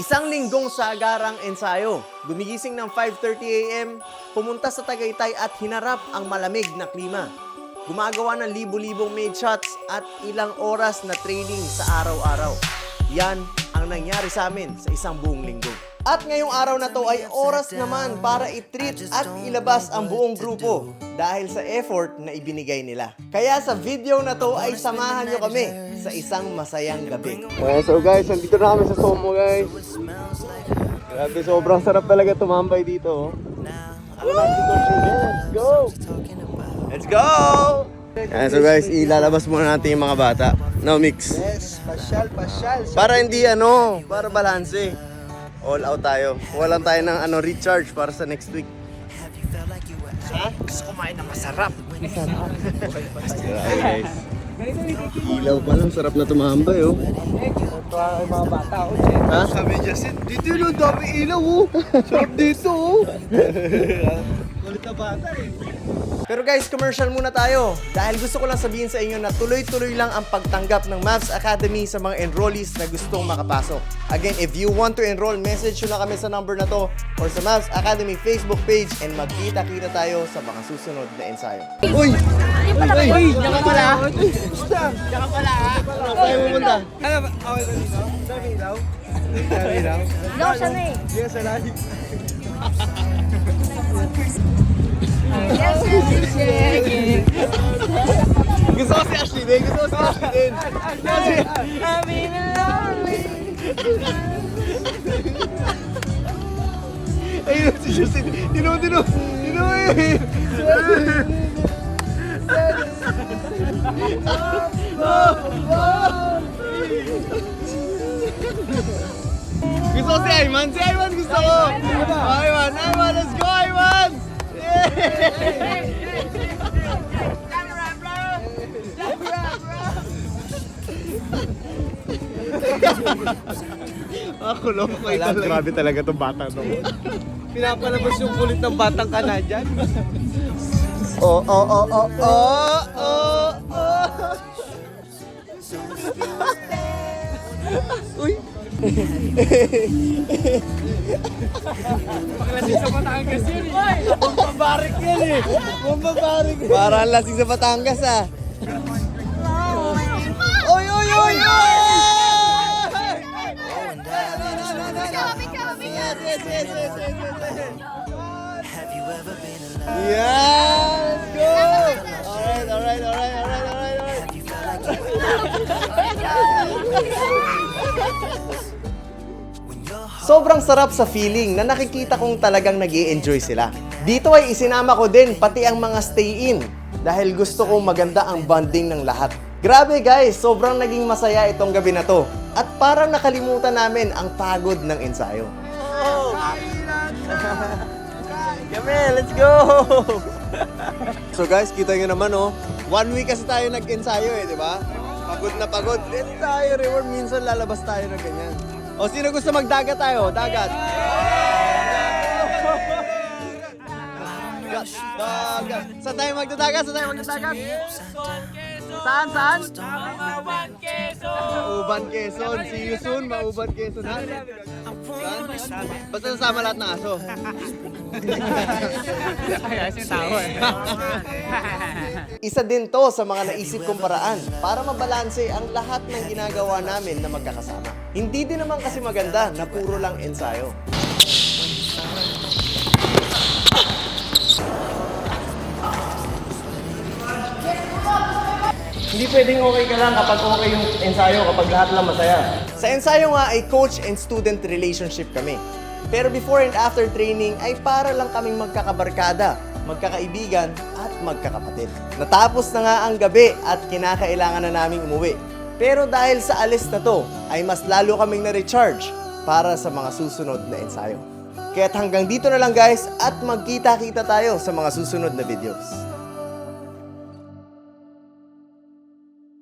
Isang linggong sagarang ensayo. Gumigising ng 5.30 a.m., pumunta sa Tagaytay at hinarap ang malamig na klima. Gumagawa ng libo-libong made shots at ilang oras na training sa araw-araw. Yan ang nangyari sa amin sa isang buong linggo. At ngayong araw na to ay oras naman para i-treat at ilabas ang buong grupo dahil sa effort na ibinigay nila. Kaya sa video na to ay samahan nyo kami sa isang masayang gabi. Okay, so guys, nandito na kami sa Somo guys. Grabe, sobrang sarap talaga tumambay dito. oh. Let's go! Let's go! Ayan, so guys, ilalabas muna natin yung mga bata. No, mix. Yes, pasyal, pasyal. Para hindi ano, para balanse. All out tayo. Walang tayo ng ano recharge para sa next week. Gusto kumain na masarap. Grabe guys. Ilaw pa lang, sarap na tumambay oh. Ito ang mga bata oh. Ha? Sabi niya, dito yun, ang dami ilaw, oh. Sarap dito, oh. Kulit na bata, eh. Pero guys, commercial muna tayo. Dahil gusto ko lang sabihin sa inyo na tuloy-tuloy lang ang pagtanggap ng Mavs Academy sa mga enrollees na gustong makapasok. Again, if you want to enroll, message nyo na kami sa number na to or sa Mavs Academy Facebook page and magkita-kita tayo sa mga susunod na ensayo. Uy! Uy, diyan ka pala. Basta. Diyan ka pala. Saan tayo pupunta? Ano ba? Okay ba dito? Dami ilaw? Dami ilaw? No, siya na eh. Yes, salahi. Yes, yes, yes, yes. Gusto ko si Ashley din. Gusto ko si Ashley din. I'm in lonely. Ayun si Justin. Tino, tino. Tino eh. Gusto ko si Ayman. Si Ayman gusto ko. Ayman, Ayman. Let's go, Ayman. Ako lang ko ito. Grabe talaga itong bata to. Pinapalabas yung kulit ng batang ka na dyan. Oh, oh, oh, oh, oh, oh, oh. Uy. Paglasing sa Batangas yun, eh. Pambarik yan, eh. Parang lasing sa Batangas ah. Oy, oy, oy, let's go! Alright, alright, alright, alright, alright, alright. Sobrang sarap sa feeling na nakikita kong talagang nag enjoy sila. Dito ay isinama ko din pati ang mga stay-in dahil gusto kong maganda ang bonding ng lahat. Grabe guys, sobrang naging masaya itong gabi na to. At parang nakalimutan namin ang pagod ng ensayo. Kami, let's go! so guys, kita nyo naman oh, one week kasi tayo nag-ensayo eh, di ba? Pagod na pagod. Din tayo, reward. Minsan lalabas tayo na ganyan. O sino gusto magdagat tayo? Dagat. Dagat. Dagat. Saan tayo magdadagat? Saan tayo magdadagat? Saan? Saan? Mauban, Quezon. See you soon, Mauban, Quezon. Ha? Saan? Basta nasama lahat ng aso. Isa din to sa mga naisip kong paraan para mabalanse ang lahat ng ginagawa namin na magkakasama. Hindi din naman kasi maganda na puro lang ensayo. Hindi pwedeng okay ka lang kapag okay yung ensayo, kapag lahat lang masaya. Sa ensayo nga ay coach and student relationship kami. Pero before and after training ay para lang kaming magkakabarkada, magkakaibigan at magkakapatid. Natapos na nga ang gabi at kinakailangan na naming umuwi. Pero dahil sa alis na to, ay mas lalo kaming na-recharge para sa mga susunod na ensayo. Kaya't hanggang dito na lang guys at magkita-kita tayo sa mga susunod na videos.